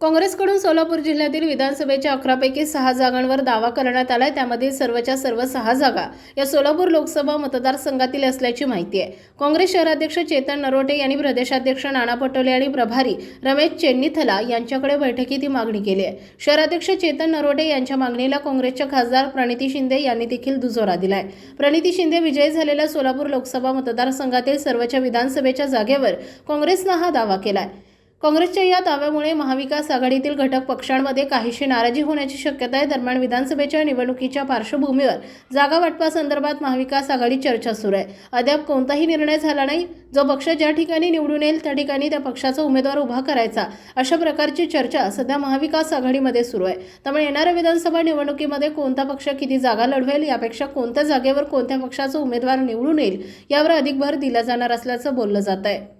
काँग्रेसकडून सोलापूर जिल्ह्यातील विधानसभेच्या अकरापैकी सहा जागांवर दावा करण्यात आलाय. त्यामध्ये सर्वच्या सर्व सहा जागा या सोलापूर लोकसभा मतदारसंघातील असल्याची माहिती आहे. काँग्रेस शहराध्यक्ष चेतन नरोटे यांनी प्रदेशाध्यक्ष नाना पटोले आणि प्रभारी रमेश चेन्नीथला यांच्याकडे बैठकीत ही मागणी केली आहे. शहराध्यक्ष चेतन नरोटे यांच्या मागणीला काँग्रेसच्या खासदार प्रणिती शिंदे यांनी देखील दुजोरा दिलाय. प्रणिती शिंदे विजयी झालेल्या सोलापूर लोकसभा मतदारसंघातील सर्वच्या विधानसभेच्या जागेवर काँग्रेसनं हा दावा केलाय. काँग्रेसच्या या दाव्यामुळे महाविकास आघाडीतील घटक पक्षांमध्ये काहीशी नाराजी होण्याची शक्यता आहे. दरम्यान विधानसभेच्या निवडणुकीच्या पार्श्वभूमीवर जागा वाटपासंदर्भात महाविकास आघाडी चर्चा सुरू आहे. अद्याप कोणताही निर्णय झाला नाही. जो पक्ष ज्या ठिकाणी निवडून येईल त्या ठिकाणी त्या पक्षाचा उमेदवार उभा करायचा. अशा प्रकारची चर्चा सध्या महाविकास आघाडीमध्ये सुरू आहे. त्यामुळे येणाऱ्या विधानसभा निवडणुकीमध्ये कोणता पक्ष किती जागा लढवेल यापेक्षा कोणत्या जागेवर कोणत्या पक्षाचा उमेदवार निवडून येईल यावर अधिक भर दिला जाणार असल्याचं बोललं जात आहे.